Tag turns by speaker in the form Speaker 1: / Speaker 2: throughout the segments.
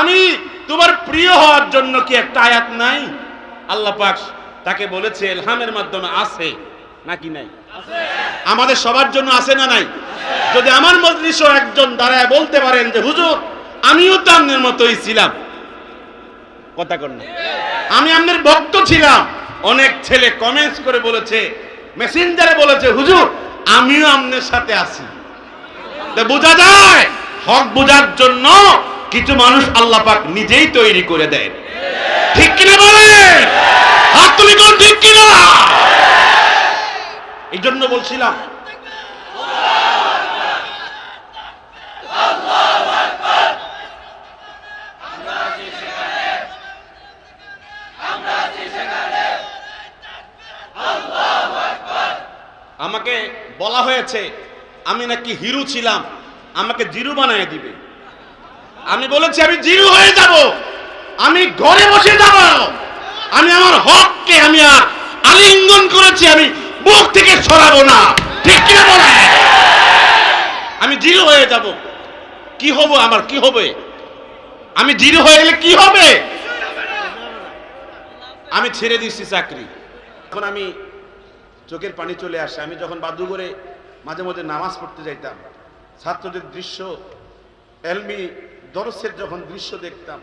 Speaker 1: আমি তোমার প্রিয় হওয়ার জন্য কি একটা আয়াত নাই? আল্লাহ পাক তাকে বলেছে এলহামের মাধ্যমে আছে। নাকি নাই? আমাদের সবার জন্য আছে না নাই? যদি আমার মজলিসও একজন দাঁড়ায় বলতে পারেন যে হুজুর আমিও তো আপনার মতোই ছিলাম। কথা কর না। আমি আপনার ভক্ত ছিলাম। অনেক ছেলে কমেন্টস করে বলেছে মেসেঞ্জারে বলেছে হুজুর আমিও আপনার সাথে আছি। তা বোঝা যায় হক বোঝার জন্য কিছু মানুষ আল্লাহ পাক নিজেই তৈরি করে দেয় ঠিক কিনা বলে ঠিক কিনা? এই জন্য বলছিলাম, আমাকে বলা হয়েছে, আমি নাকি হিরু ছিলাম, আমাকে জিরু বানায় দিবে। আমি বলেছি আমি জিরু হয়ে যাব। আমি ঘরে বসে যাব। আমি আমার হককে আমি আলিঙ্গন করেছি, আমি মুখ থেকে সরাবো না। ঠিক কিনা বলে? আমি জিরো হয়ে যাব। কি হব আমার? কি হবে? আমি জিরো হয়ে গেলে কি হবে? আমি ছেড়ে দিচ্ছি চাকরি। এখন আমি চোখের পানি চলে আসে। আমি যখন বাদুঘরে মাঝে মাঝে নামাজ পড়তে যাইতাম, ছাত্রদের দৃশ্য এলমি দরসের যখন দৃশ্য দেখতাম,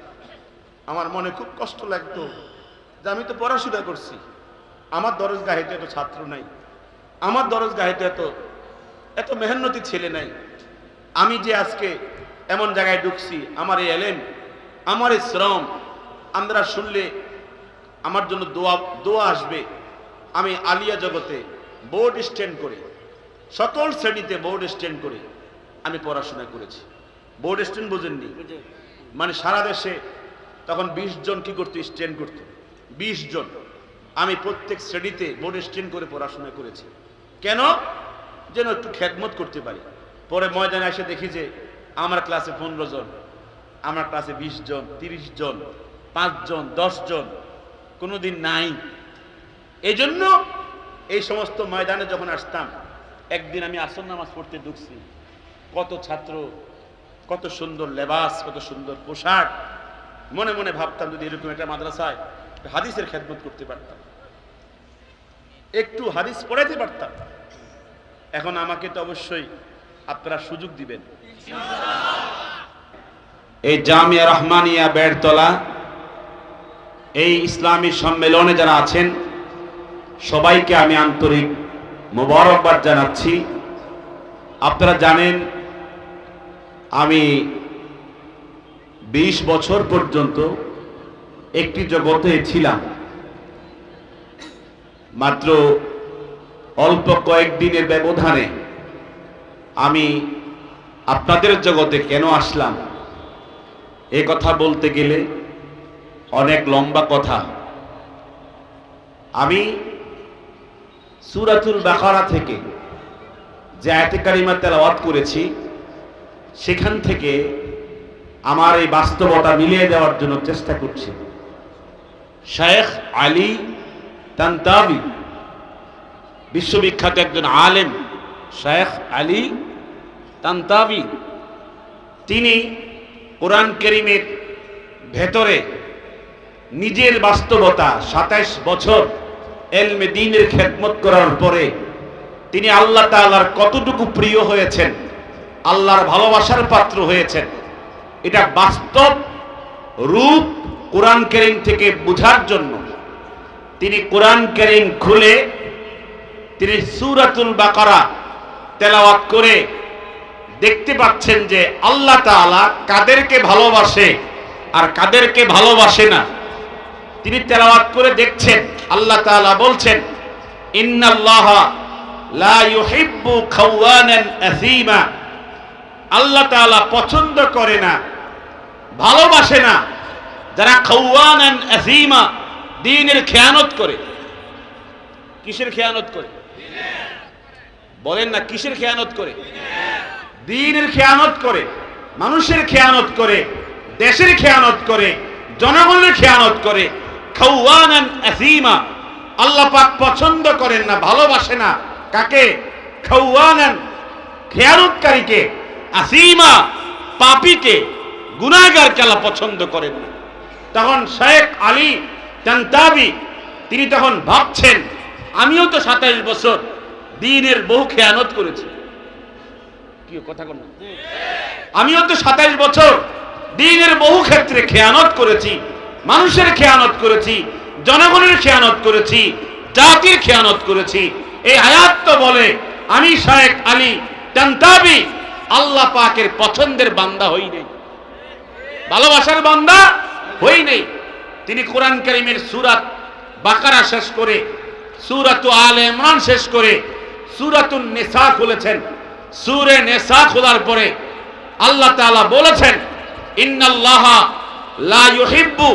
Speaker 1: আমার মনে খুব কষ্ট লাগতো যে আমি তো পড়াশোনা করছি। আমার দরজ গাহিতে এত ছাত্র নাই। আমার দরজ গাহিতে এত এত মেহনতি ছেলে নাই। আমি যে আজকে এমন জায়গায় ঢুকছি, আমার এই এলেম, আমার এই শ্রম আমরা শুনলে আমার জন্য দোয়া দোয়া আসবে। আমি আলিয়া জগতে বোর্ড স্ট্যান্ড করে, সকল শ্রেণীতে বোর্ড স্ট্যান্ড করে আমি পড়াশোনা করেছি। বোর্ড স্ট্যান্ড বোঝেননি। মানে সারা দেশে তখন বিশ জন কি করতো? স্ট্যান্ড করতো। বিশ জন। আমি প্রত্যেক শ্রেণীতে বোর্ড স্ট্যান্ড করে পড়াশোনা করেছি। কেন? যেন একটু খেদমত করতে পারি। পরে ময়দানে এসে দেখি যে আমার ক্লাসে পনেরো জন আমার ক্লাসে বিশ জন তিরিশ জন পাঁচজন দশ জন কোনোদিন নাই। এই জন্য এই সমস্ত ময়দানে যখন আসতাম একদিন আমি আসর নামাজ পড়তে ঢুকছি। কত ছাত্র কত সুন্দর লেবাস, কত সুন্দর পোশাক। মনে মনে ভাবতাম যদি এরকম একটা মাদ্রাসায় হাদিসের খেদমত করতে পারতাম। একটু হাদিস পড়াইতে পারতাম। এখন আমাকে তো অবশ্যই আপনারা সুযোগ দিবেন। এই জামিয়া রহমানিয়া বেড়তলা, এই ইসলামী সম্মেলনে যারা আছেন, সবাইকে আমি আন্তরিক মোবারকবাদ জানাচ্ছি। আপনারা জানেন আমি বিশ বছর পর্যন্ত একটি জগতে ছিলাম। মাত্র অল্প কয়েকদিনের ব্যবধানে আমি আপনাদের জগতে কেন আসলাম? এ কথা বলতে গেলে অনেক লম্বা কথা। আমি সুরাতুল বাকারা থেকে যে আয়াতে কারিমা তেলাওয়াত করেছি সেখান থেকে আমার এই বাস্তবতা মিলিয়ে দেওয়ার জন্য চেষ্টা করছি। শেখ আলী তান্তাবি, বিশ্ববিখ্যাত একজন আলেম শেখ আলী তান্তাবি, তিনি কোরআন করিমের ভেতরে নিজের বাস্তবতা সাতাইশ বছর এলমে দিনের খেদমত করার পরে তিনি আল্লাহ তাআলার কতটুকু প্রিয় হয়েছেন আল্লাহর ভালোবাসার পাত্র হয়েছেন। এটা বাস্তব রূপ কোরআন কেরিম থেকে বোঝার জন্য। তিনি কোরআন কেরিম খুলে তিনি সুরাতুল বাকারা তেলাওয়াত করে দেখতে পাচ্ছেন যে আল্লাহ তাআলা কাদেরকে ভালোবাসে আর কাদেরকে ভালোবাসে না। তিনি তেলাওয়াত করে দেখছেন, আল্লাহ তাআলা বলছেন, ইন্নাল্লাহ লা ইউহিব্বু খাওয়ানান আসীমা আল্লাহ তাআলা পছন্দ করে না, ভালোবাসে না, যারা খাওয়ানান আসীমা দ্বীনের খেয়ানত করে। কিসের খেয়ানত করে? বলেন না, কিসের খেয়ানত করে? দিনের খেয়ানত করে, মানুষের খেয়ানত করে, দেশের খেয়ানত করে, জনগণের খেয়ানত করে, খাওয়ানান আসীমা আল্লাহ পাক পছন্দ করেন না, ভালোবাসে না। কাকে? খাওয়ানান খেয়ানতকারীকে। আসীমা পাপীকে গুনাহগারকে আল্লাহ পছন্দ করেন না। তখন শেখ আলী তান্তাবি, তিনি তখন ভাবছেন, আমিও তো সাতাইশ বছর দিনের বহু খেয়ানত করেছি। কি কথা কন আমিও তো সাতাইশ বছর দিনের বহু ক্ষেত্রে খেয়ানত করেছি, মানুষের খেয়ানত করেছি, জনগণের খেয়ানত করেছি, জাতির খেয়ানত করেছি। এই আয়াত তো বলে, আমি শায়েক আলী তান্তাবি আল্লাহ পাকের পছন্দের বান্দা হই নেই। ভালোবাসার বান্দা হই নেই। তিনি কোরআন করিমের সুরাত বাকারা শেষ করে, সুরাত আলে ইমরান শেষ করে সুরাতুন নেসা খুলেছেন। সুরে নেসা খোলার পরে আল্লাহ তাআলা বলেছেন, ইন্নাল্লাহ লা ইউহিব্বু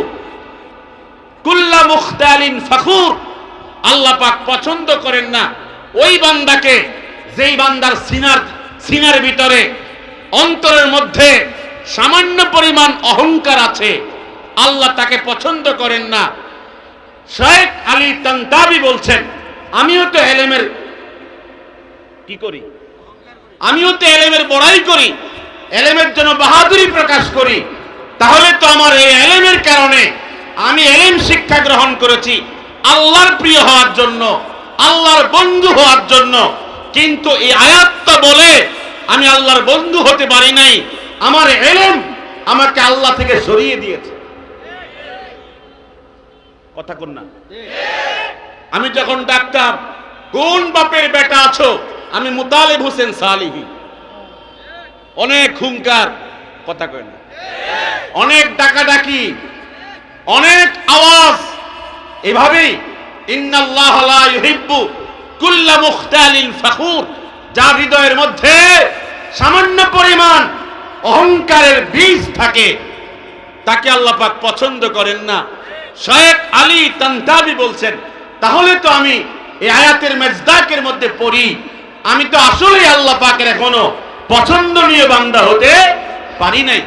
Speaker 1: কুল্লা মুখতালিন ফখুর। আল্লাহ পাক পছন্দ করেন না ওই বান্দাকে যেই বান্দার সিনার সিনার ভিতরে, অন্তরের মধ্যে সামান্য পরিমাণ অহংকার আছে। আল্লাহ তাকে পছন্দ করেন না। শেখ আলী তান্তাবি বলছেন, আমিও তো এলেমের কি করি? আমিও তো এলেমের বড়াই করি, এলেমের জন্য বাহাদুরি প্রকাশ করি। তাহলে তো আমার এই এলেমের কারণে আমি এলেম শিক্ষা গ্রহণ করেছি আল্লাহর প্রিয় হওয়ার জন্য, আল্লাহর বন্ধু হওয়ার জন্য। কিন্তু এই আয়াতটা বলে আমি আল্লাহর বন্ধু হতে পারি নাই। আমার এলেম আমাকে আল্লাহ থেকে সরিয়ে দিয়েছে। কথা না? আমি যখন ডাকতাম কোন বাপের বেটা আছো? আমি মুতালিব হোসেন সালিহি। অনেক হুঙ্কার কথা কয় না। অনেক ডাকাডাকি, অনেক আওয়াজ। এভাবেই ইন্নাল্লাহ লা ইউহিব্বু কুল্লা মুখতালিন ফখুর। যার হৃদয়ের মধ্যে সামান্য পরিমাণ অহংকারের বীজ থাকে, তাকে আল্লাহ পাক পছন্দ করেন না। শেখ আলী তান্তাবি বলছেন, তাহলে তো আমি এই আয়াতের মেজদাকের মধ্যে পড়ি। আমি তো আসলেই আল্লাহ পাকের এখনও পছন্দনীয় বান্দা হতে পারি নাই।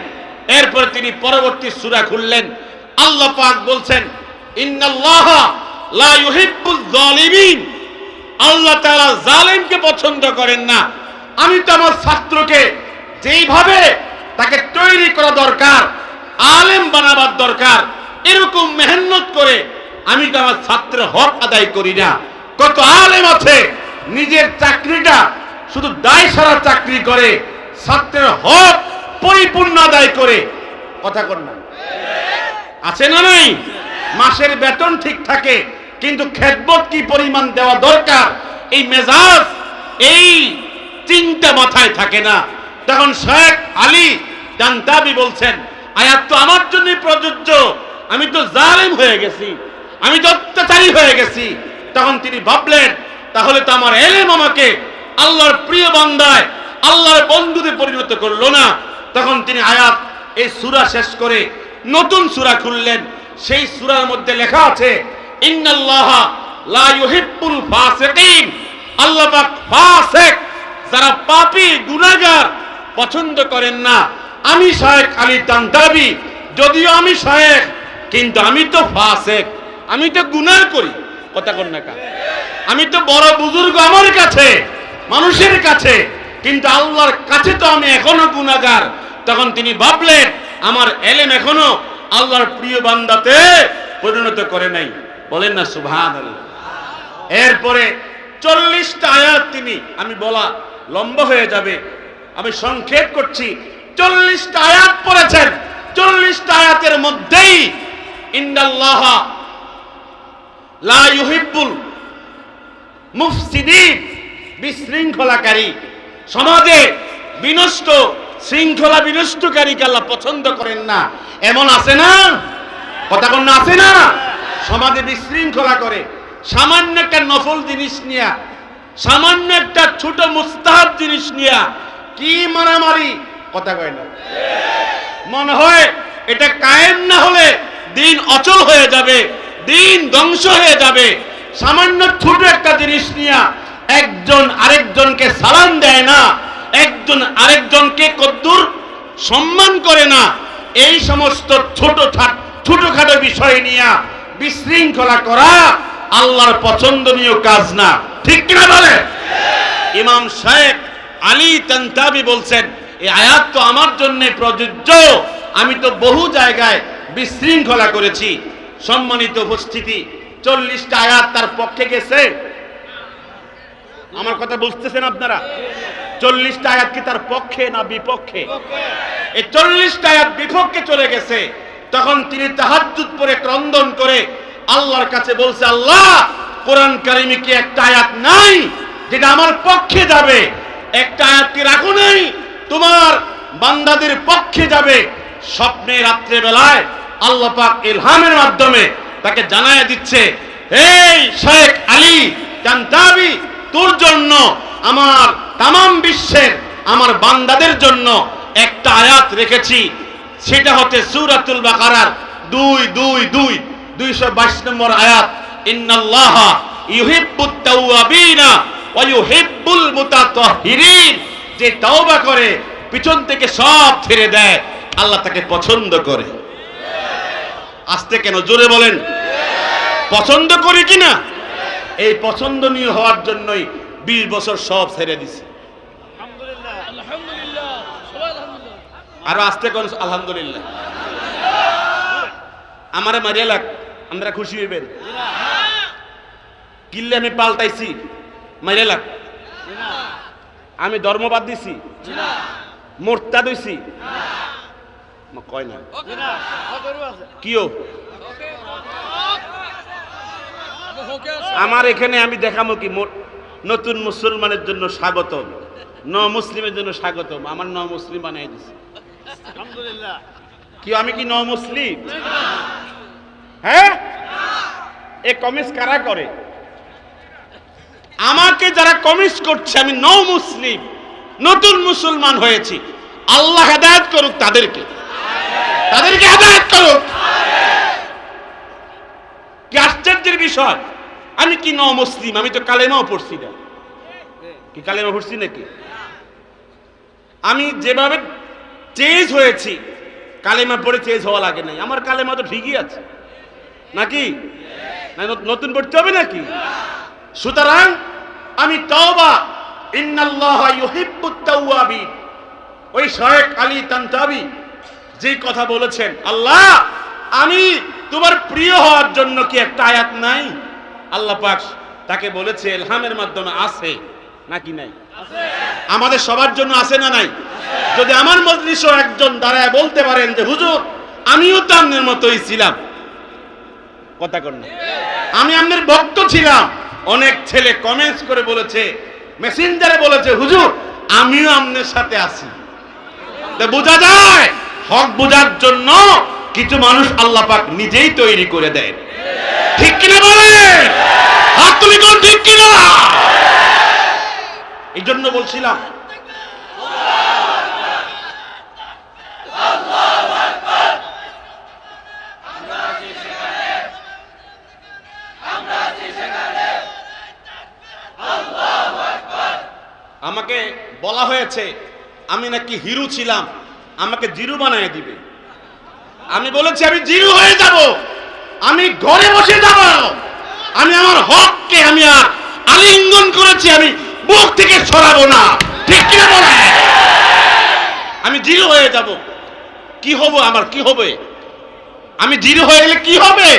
Speaker 1: এরপর তিনি পরবর্তী সূরা খুললেন। আল্লাহ পাক বলছেন, ইন্নাল্লাহ লা ইউহিব্বুজ জালিমিন আল্লাহ তাআলা জালেমকে পছন্দ করেন না। আমি তো আমার ছাত্রকে যেইভাবে তাকে তৈরি করা দরকার, আলেম বানাবার দরকার, এরকম মেহনত করে আমি তো আমার ছাত্রের হক আদায় করি না। কত আলেম আছে, নিজের চাকরিটা শুধু দায় সারা চাকরি করে, ছাত্রের হক পরিপূর্ণ আদায় করে। কথা কর না। আছে না নাই? মাসের বেতন ঠিক থাকে কিন্তু খেদমত কি পরিমাণ দেওয়া দরকার? এই মেজাজ, এই চিন্তা মাথায় থাকে না। তখন শেখ আলী জান্তাবি বলছেন, আয়াত তো আমার জন্যই প্রযোজ্য। আমি তো জালেম হয়ে গেছি। আমি তো অত্যাচারী হয়ে গেছি। তখন তিনি ভাবলেন, তাহলে তো আমার এলেম আমাকে আল্লাহর প্রিয় বান্দায়, আল্লাহর বন্ধুতে পরিণত করল না। তখন তিনি আয়াত, এই সূরা শেষ করে নতুন সূরা খুললেন। সেই সুরার মধ্যে লেখা আছে ইন্নাল্লাহ লা ইউহিব্বুল ফাসিকিন। আল্লাহ পাক ফাসিক, যারা পাপী, গুনাহগার পছন্দ করেন না। আমি শায়েখ আলী তান্তাবি যদিও আমি শায়েখ, কিন্তু আমি তো ফাসেক। আমি তো গুনাহ করি। কথা কন না আমি তো বড় বুজুর্গ আমার কাছে, মানুষের কাছে, কিন্তু আল্লাহর কাছে তো আমি এখনও গুনাহগার। তখন তিনি ভাবলেন, আমার এলেম এখনও আল্লাহর প্রিয় বান্দাতে পরিণত করে নাই। বলেন না সুভান এরপরে চল্লিশটা আয়াত তিনি, আমি বলা লম্বা হয়ে যাবে, আমি সংক্ষেপ করছি। চল্লিশটা আয়াত পড়েছেন, চল্লিশটা আয়াতের মধ্যেই ইন্দাল্লাহ লা ইউহিব্বুল মুফসিদিন, বিশৃঙ্খলাকারী সমাজে বিনষ্ট, শৃঙ্খলা বিনষ্টকারীকে আল্লাহ পছন্দ করেন না। এমন আছে না? কথা কোন আছে না? সমাজে বিশৃঙ্খলা করে, সামান্য একটা নফল জিনিস নিয়া, সামান্য একটা ছোট মুস্তাহাব জিনিস নিয়া কি মারামারি? কথা কয় না। মনে হয় এটা কায়েম না হলে দিন অচল হয়ে যাবে, দিন ধ্বংস হয়ে যাবে। সামান্য ছোট একটা জিনিস নিয়া একজন আরেকজনকে সালাম দেয় না, একজন আরেকজনকে কদ্দুর সম্মান করে না। এই সমস্ত ছোট ছোটখাটো বিষয় নিয়ে বিশৃঙ্খলা করা আল্লাহর পছন্দনীয় কাজ না। ঠিক কিনা বলে? ইমাম সাহেব আলী তান্তাবি বলছেন এই আয়াত তো আমার জন্য প্রযোজ্য। আমি তো বহু জায়গায় বিশৃঙ্খলা করেছি। সম্মানিত উপস্থিতি, চল্লিশটা আয়াত তার পক্ষে গেছে? আমার কথা বুঝতেছেন আপনারা? চল্লিশটা আয়াত কি তার পক্ষে না বিপক্ষে? এই চল্লিশটা আয়াত বিপক্ষে চলে গেছে। তখন তিনি তাহাজ্জুদ পরে ক্রন্দন করে আল্লাহর কাছে বলছে, আল্লাহ, কোরআন কারিমে কি একটা আয়াত নাই যেটা আমার পক্ষে যাবে? একটা আয়াত কি রাখো নাই? তোমার বান্দাদের পক্ষে যাবে? স্বপ্নে রাত্রে বেলায় আল্লাহ পাক ইলহামের মাধ্যমে তাকে জানায় দিচ্ছে, এই শেখ আলী জানতাবি তোর জন্য আমার তামাম বিশ্বের, আমার বান্দাদের জন্য একটা আয়াত রেখেছি। সেটা হচ্ছে সূরাতুল বাকারার দুই দুই দুই, দুইশো বাইশ নম্বর আয়াত। ইন্নাল্লাহ ইউহিব্বুত তাওয়াবিনা ওয়া ইউহিব্বুল মুতাতাহহিরিন যে তওবা করে, পিছন থেকে সব ছেড়ে দেয়। আল্লাহ তাকে পছন্দ করে। আসতে কেন জোরে বলেন? পছন্দ করি কিনা? এই পছন্দনীয় হওয়ার জন্যই বিশ বছর সব ছেড়ে দিছে
Speaker 2: আলহামদুলিল্লাহ সবাই আলহামদুলিল্লাহ
Speaker 1: আরও আসতে কোন, আলহামদুলিল্লাহ। আমারে মারিয়া লাগ আমরা খুশি হইবেন। কিল্লে আমি পাল্টাইছি, মারিয়া লাগ। আমি ধর্মবাদ দিছি, মোর্তা দিছি। কয় না? কিও? আমার এখানে আমি দেখামো কি নতুন মুসলমানের জন্য স্বাগতম ন মুসলিমের জন্য স্বাগতম। আমার ন মুসলিম বানাই দিছে। কি, আমি কি ন মুসলিম হ্যাঁ? এ কমিস কারা করে? আমাকে যারা কমিস করছে, আমি ন মুসলিম নতুন মুসলমান হয়েছি। আল্লাহ হেদায়ত করুক তাদেরকে। তাদেরকে হেদায়ত করুক। কি আশ্চর্যের বিষয়? আমি কি ন মুসলিম আমি তো কালেমাও পড়ছি না। কি কালেমা পড়ছি নাকি? আমি যেভাবে চেঞ্জ হয়েছি। কালেমা পড়ে চেঞ্জ হওয়া লাগে নাই। আমার কালেমা তো ঠিকই আছে। নাকি? নতুন পড়তে হবে নাকি? সুতরাং আমি তওবা ইন্নাল্লাহ ইউহিব্বুত তাওয়াবিন। ওই শেখ আলী তান্তাবি যে কথা বলেছেন আল্লাহ আমি তোমার প্রিয় হওয়ার জন্য কি একটা আয়াত নাই? আল্লাহ পাক তাকে বলেছে এলহামের মাধ্যমে আছে। নাকি নাই? আমাদের সবার জন্য আছে না নাই? যদি আমার মজলিসও একজন দাঁড়ায় বলতে পারেন যে, হুজুর, আমিও তো আপনার মতোই ছিলাম। কথা কর না। আমি আপনার ভক্ত ছিলাম। অনেক ছেলে কমেন্টস করে বলেছে মেসেঞ্জারে বলেছে, হুজুর, আমিও আপনার সাথে আছি। বোঝা যায়, হক বোঝার জন্য কিছু মানুষ আল্লাহ পাক নিজেই তৈরি করে দেয়। ঠিক কিনা বলে হাত তুলি ঠিক কিনা? এই জন্য বলছিলাম আমাকে বলা হয়েছে, আমি নাকি হিরু ছিলাম, আমাকে জিরু বানিয়ে দিবে। আমি বলেছি, আমি জিরু হয়ে যাব, আমি ঘরে বসে যাব, আমি আমার হককে আমি আর আলিঙ্গন করেছি, আমি বুক থেকে সরাবো না। ঠিক কিনা বলে? আমি জিরু হয়ে যাব। কি হব আমার, কি হবে? আমি জিরু হয়ে গেলে কি হবে?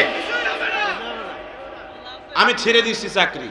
Speaker 1: আমি ছেড়ে দিচ্ছি চাকরি।